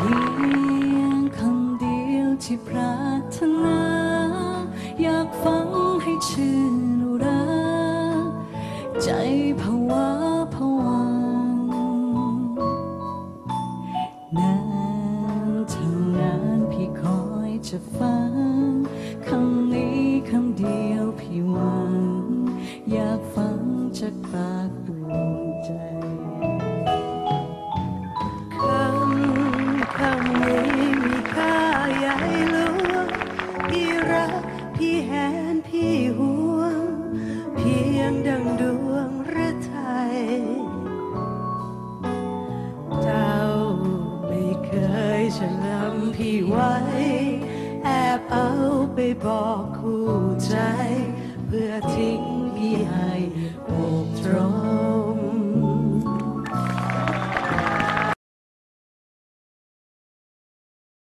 พียงคำเดียวที่ปรารถนา อยากฟังให้ชื่นรักใจภาวะผวังนานเท่านานพี่คอยจะฟังคำนี้คำเดียวพี่หวัง อยากฟังจากปากดว พี่แหนพี่ห่วง เพียงดังดวงฤทัยเจ้าไม่เคยฉันำพี่ไว้ แอบเอาไปบอกคู่ใจ เพื่อที่